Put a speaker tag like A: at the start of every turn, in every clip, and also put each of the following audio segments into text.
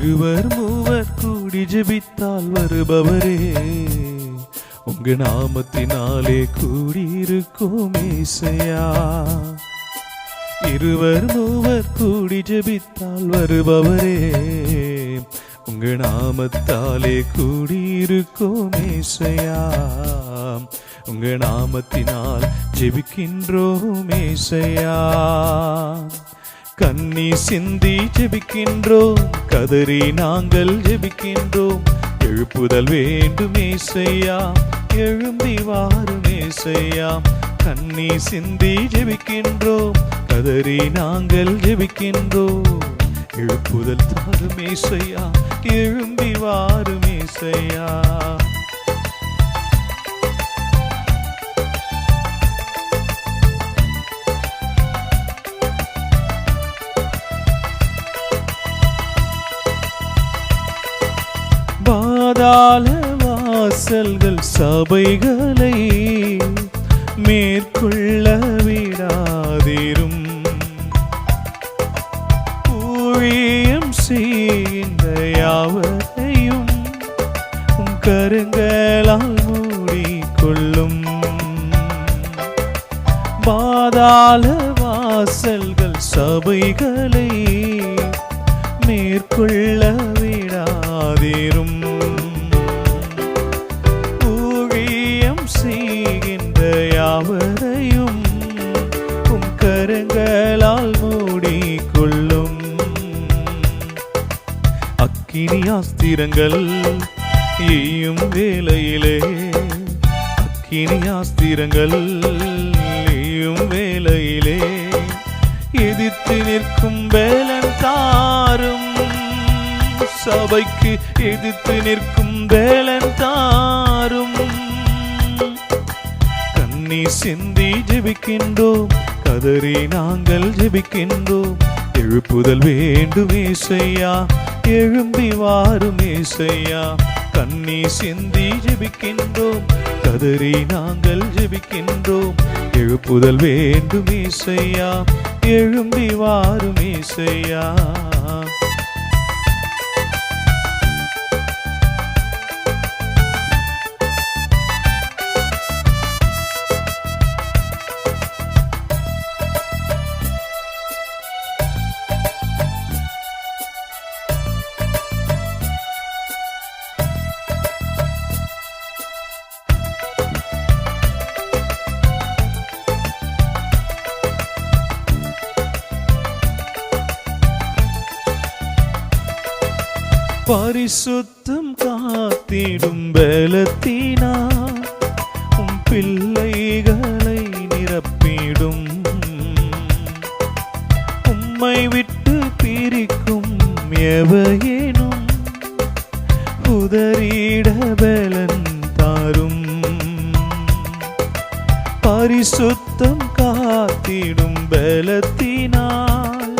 A: இருவர் மூவர் கூடி ஜெபித்தால் வருபவரே. உங்க நாமத்தினாலே கூடியிருக்கும் இசையா இருவர் மூவர் கூடி ஜெபித்தால் வருபவரே. உங்க நாமத்தாலே கூடியிருக்கும் இசையா உங்க நாமத்தினால் ஜெபிக்கின்றோம் ஏசையா. கண்ணி சிந்தி ஜெபிக்கின்றோம் கதறி நாங்கள் ஜெபிக்கின்றோம். எழுப்புதல் வேண்டுமே ஏசையா எழும்பி வாருமே ஏசையா. கண்ணி சிந்தி ஜெபிக்கின்றோம் கதறி நாங்கள் ஜெபிக்கின்றோம். எழுப்புதல் தாருமே ஏசையா எழும்பி பாதாள வாசல்கள் சபைகளை மேற்கொள்ள விடாதிரும். ஊழியம் செய்கின்ற யாவரையும் உம் கருங்களால் மூடிக்கொள்ளும். பாதாள வாசல்கள் சபைகளை மேற்கொள்ள விடாதிரும். அக்கினியாஸ்திரங்கள் எய்யும் வேலையிலே அக்கினியாஸ்திரங்கள் எய்யும் வேலையிலே எதிர்த்து நிற்கும் வேலன் தாரும் சபைக்கு எதிர்த்து நிற்கும் வேலன் தாரும். கண்ணி சிந்தி ஜெபிக்கின்றோம் கதறி நாங்கள் ஜெபிக்கின்றோம் எழுப்புதல் வேண்டும் ஏசையா எழும்பி வாரும் இசையா கண்ணி சிந்தி ஜெபிக்கின்றோம். கதறி நாங்கள் ஜெபிக்கின்றோம். எழுப்புதல் வேண்டும் இசையா எழும்பி வாரும் இசையா பரிசுத்தம் காத்திடும் பலத்தினா உம் பிள்ளைகளை நிரப்பிடும். உம்மை விட்டு பிரிக்கும் எவையேனும் உதறிட பலன் தாரும். பரிசுத்தம் காத்திடும் பலத்தினால்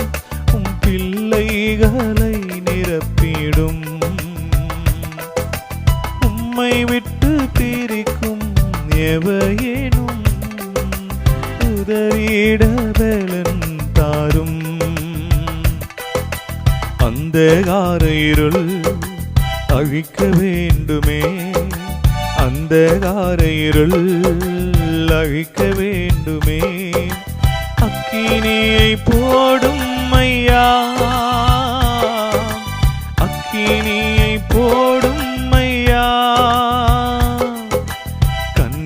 A: உம் பிள்ளைகளை நிரப்பிடும் உம்மை விட்டு பிரிக்கும் எவையேனும். உதறிட பலன் தாரும். அந்தகார இருள் அழிக்க வேண்டுமே. அந்த கார இருள் அழிக்க வேண்டுமே. அக்கினியை போடும் ஐயா.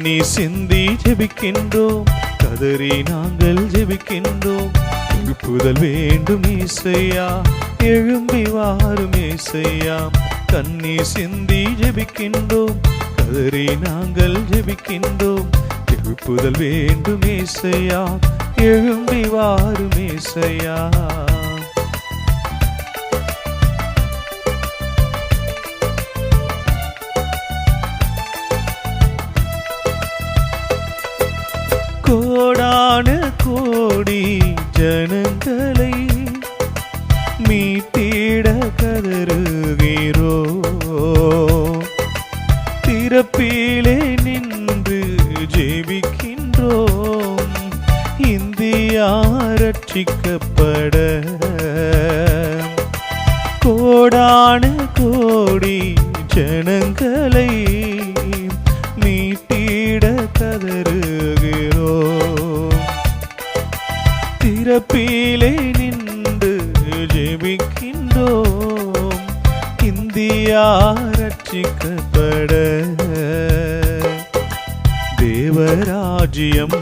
A: கண்ணி சிந்தி ஜெபிக்கின்றோம். கதறி நாங்கள் ஜெபிக்கின்றோம். எழுப்புதல் வேண்டும் இசையா எழும்பி வாரும் இசையா கண்ணி சிந்தி ஜெபிக்கின்றோம். கதறி நாங்கள் ஜெபிக்கின்றோம். எழுப்புதல் வேண்டும் இசையா எழும்பி வாரும் இசையா ரட்சிக்கப்பட கோடான கோடி ஜனங்களை மீட்டிட கதறுகிறோ. திறப்பிலே நின்று ஜெபிக்கின்றோம் இந்தியா ரட்சிக்கப்பட தேவராஜ்யம்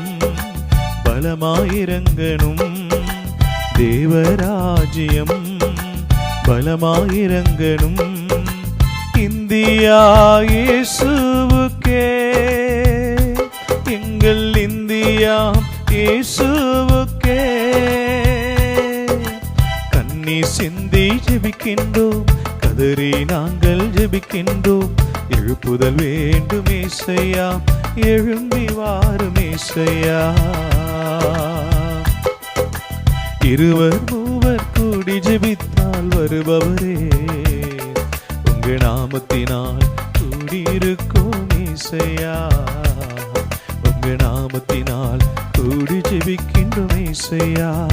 A: பலமாயிரங்கனும் தேவராஜ்யம் பலமாயிரங்கனும் இந்தியா இயேசுவுக்கே எங்கள் இந்தியா இயேசுவுக்கே. கண்ணி சிந்தி ஜெபிக்கின்றோம் கதறி நாங்கள் ஜெபிக்கின்றோம். எழுப்புதல் வேண்டும் ஏசையா. எழும்பி வாரும் ஏசையா. இருவர் மூவர் கூடி ஜெபித்தால் வருபவரே. உங்க நாமத்தினால் கூடியிருக்கும் ஏசையா. உங்க நாமத்தினால் கூடி ஜெபிக்கின்றோம் ஏசையா.